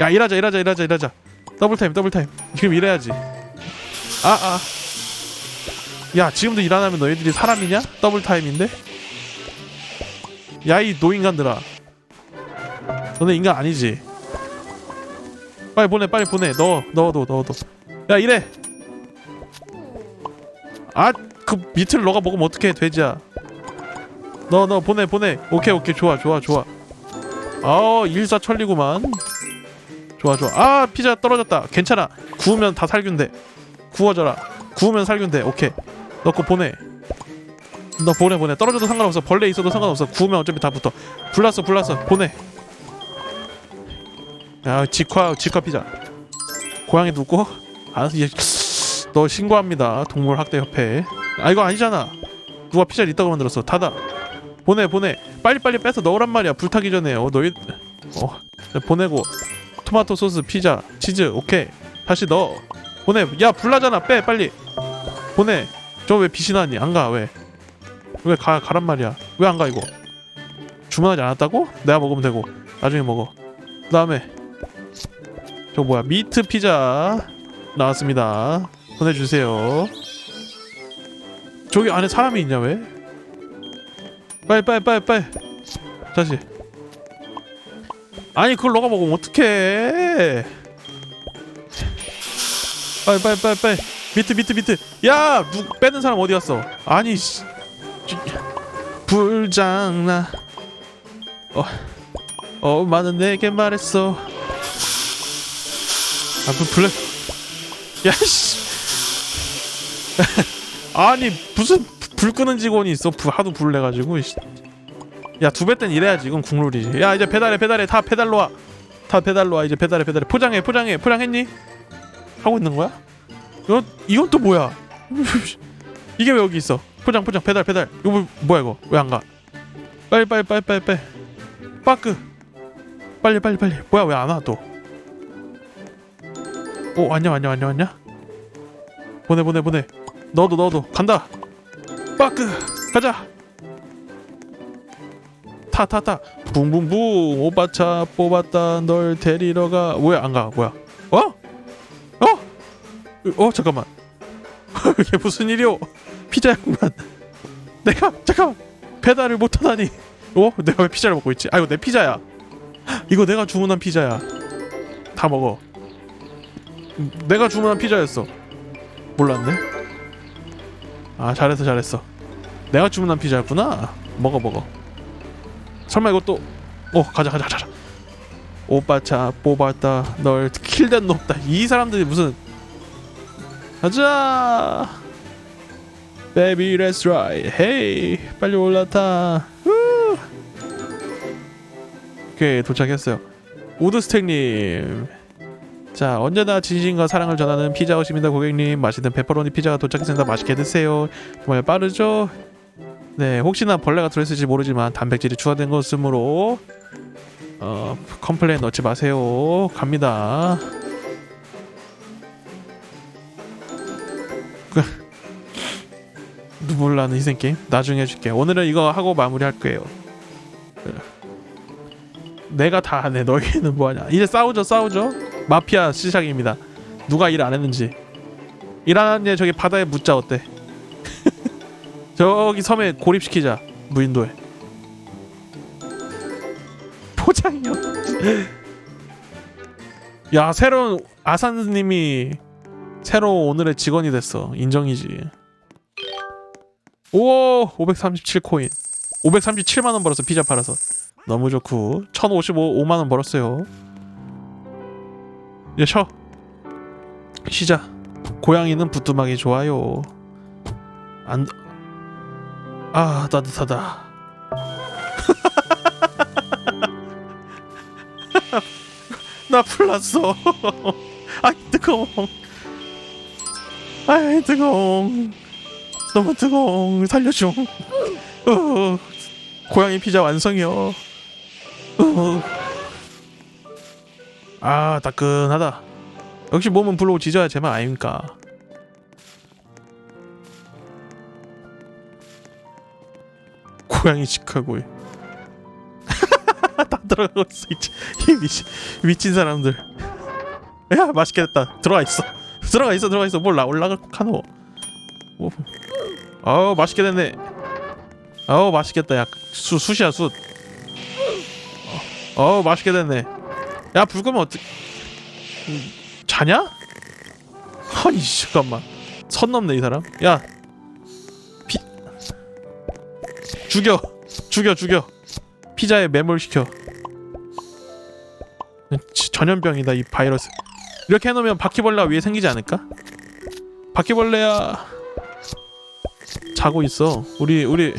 야 일하자 일하자 일하자 일하자. 더블 타임 더블 타임. 지금 일해야지. 아아. 야 지금도 일 안 하면 너희들이 사람이냐? 더블 타임인데? 야 이 노인간들아. 너네 인간 아니지? 빨리 보내 빨리 보내. 넣어 넣어도 넣어도. 야 이래 아 그 밑을 너가 먹으면 어떡해 돼지야. 너너 보내 보내. 오케이 오케이. 좋아 좋아 좋아. 어 일사천리구만 좋아 좋아. 아 피자 떨어졌다. 괜찮아. 구우면 다 살균돼. 구워져라. 구우면 살균돼. 오케이. 넣고 보내. 너 보내 보내. 떨어져도 상관없어. 벌레 있어도 상관없어. 구우면 어차피 다 붙어. 불났어 불났어. 보내. 야 직화 직화 피자. 고양이 누구? 알았어 얘, 너 신고합니다. 동물 학대 협회에 아 이거 아니잖아. 누가 피자를 이따가 만들었어. 닫아 보내 보내. 빨리빨리 빼서 넣으란 말이야. 불타기 전에. 어 너희 어 보내고 토마토 소스 피자 치즈 오케이. 다시 넣어. 보내. 야 불나잖아. 빼 빨리. 보내. 저 왜 빛이 나니? 안 가 왜? 왜 가 가란 말이야? 왜 안 가 이거? 주문하지 않았다고? 내가 먹으면 되고. 나중에 먹어. 그 다음에. 저 뭐야? 미트 피자 나왔습니다. 보내주세요. 저기 안에 사람이 있냐 왜? 빨리 빨리 빨리 빨리. 다시 아니 그걸 너가 먹으면 어떡해? 빨리 빨리 빨리 빨리. 미트 미트 미트. 야 누, 빼는 사람 어디 갔어? 아니 씨. 쥐- 불장난. 어 엄마는 내게 말했어. 아그 블랙. 야씨. 아니 무슨 불 끄는 직원이 있어? 불, 하도 불을 내가지고 야 두 배 땐 이래야지 이건 국룰이지 야 이제 배달해 배달해. 다 배달로 와다 배달로 와. 이제 배달해 배달해. 포장해 포장해. 포장했니? 하고 있는 거야? 이건 이건 또 뭐야? 이게 왜 여기 있어? 포장 포장. 배달 배달. 이거 뭐, 뭐야 이거? 왜 안 가? 빨리 빨리 빨리 빨리 빨리. 빠끄 빨리 빨리 빨리. 뭐야 왜 안 와 또? 오 왔냐 왔냐 왔냐 왔냐? 보내 보내 보내. 넣어도 넣어도. 간다. 빠끄 가자 타타 타. 붕붕붕. 오빠차 뽑았다. 널 데리러 가. 왜 안 가. 뭐야? 어? 어? 어 잠깐만. 이게 무슨 일이오? 피자 양반. 내가? 잠깐만. 배달을 못하다니. 어? 내가 왜 피자를 먹고 있지? 아 이거 내 피자야. 이거 내가 주문한 피자야. 다 먹어. 내가 주문한 피자였어. 몰랐네. 아 잘했어 잘했어. 내가 주문한 피자였구나. 먹어 먹어 설마 이것도 어 가자 가자 가자. 오빠 차 뽑았다. 널 킬된 높다. 이 사람들이 무슨 가자! 베이비 렛츠 라이 헤이 빨리 올라타. 후. 오케이 도착했어요. 우드스택님. 자 언제나 진심과 사랑을 전하는 피자헛입니다 고객님. 맛있는 페퍼로니 피자가 도착했습니다. 맛있게 드세요. 정말 빠르죠 네 혹시나 벌레가 들어있을지 모르지만 단백질이 추가된 것이므로 어 컴플레인 넣지 마세요. 갑니다. 눈물 나는 희생 게임? 나중에 해줄게. 오늘은 이거 하고 마무리할 거예요. 내가 다 하네. 너희는 뭐하냐? 이제 싸우죠 싸우죠. 마피아 시작입니다. 누가 일 안 했는지. 일안 했는지 저기 바다에 묻자 어때 저기 섬에 고립시키자 무인도에. 포장이요? 야 새로운 아산님이 새로 오늘의 직원이 됐어. 인정이지. 오 537코인. 537만원 벌었어 피자 팔아서. 너무 좋고. 1055 5만원 벌었어요. 이제 쉬어. 쉬자. 고양이는 부뚜막이 좋아요. 안... 아 따뜻하다. 나 풀났어. 아이 뜨거워. 아이 뜨거워. 너무 뜨거워. 살려줘. 어, 고양이 피자 완성이요. 어. 아 따끈하다. 역시 몸은 불로 지져야 제맛 아닙니까 고양이 시카고에. 다 들어가고 있어 이, 이 미친 미친 사람들. 야 맛있게 됐다. 들어가 있어. 들어가 있어 들어가 있어. 뭘라 올라가 카노. 오. 아우 맛있게 됐네. 아우 맛있겠다. 야 수 숯이야 숯. 어, 어우 맛있게 됐네. 야불 끄면 어떡 음, 자냐? 아니 잠깐만. 선 넘네 이 사람. 야 죽여. 죽여 죽여. 피자에 매몰시켜. 지- 전염병이다 이 바이러스. 이렇게 해놓으면 바퀴벌레가 위에 생기지 않을까? 바퀴벌레야. 자고 있어. 우리 우리.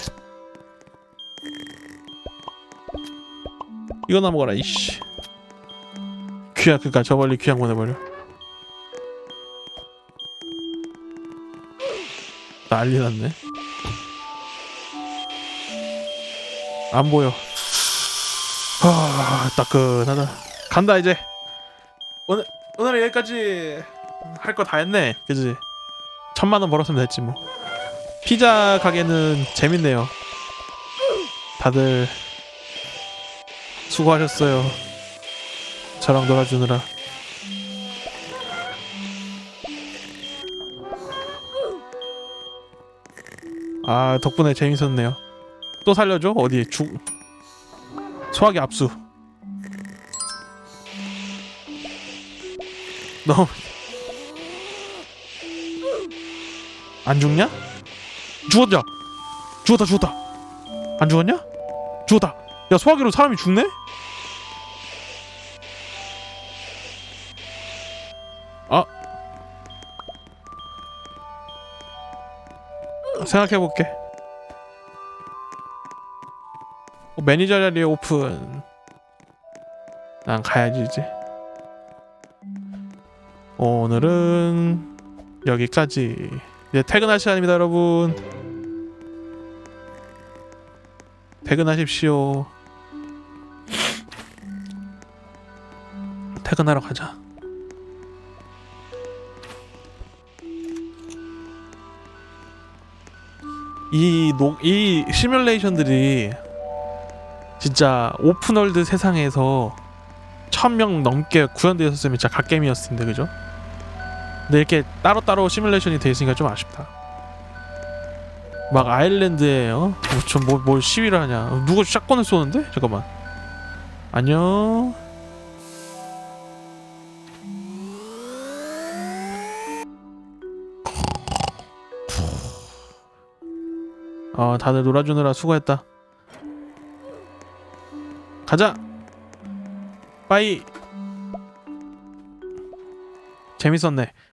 이거나 먹어라 이씨. 귀야 그니까 저 멀리 귀양 보내버려. 난리 났네 안 보여. 아 따끈하다. 간다 이제. 오늘 오늘은 여기까지 할 거 다 했네. 그지? 천만 원 벌었으면 됐지 뭐. 피자 가게는 재밌네요. 다들 수고하셨어요. 저랑 놀아주느라. 아 덕분에 재밌었네요 또 살려줘 어디 죽 소화기 압수 너무 안 죽냐? 죽었냐? 죽었다 죽었다 안 죽었냐? 죽었다 야 소화기로 사람이 죽네? 아 생각해볼게 매니저 자리에 오픈. 난 가야지 이제. 오늘은 여기까지. 이제 퇴근할 시간입니다 여러분. 퇴근하십시오. 퇴근하러 가자. 이, 노, 이 시뮬레이션들이 진짜 오픈월드 세상에서 천 명 넘게 구현되어 있었으면 진짜 갓게임이었을 텐데 그죠? 근데 이렇게 따로따로 시뮬레이션이 돼 있으니까 좀 아쉽다 막 아일랜드에 어? 저뭐 뭘 시위를 하냐 누가 샷건을 쏘는데? 잠깐만 안녕 어 다들 놀아주느라 수고했다 가자. 빠이. 재밌었네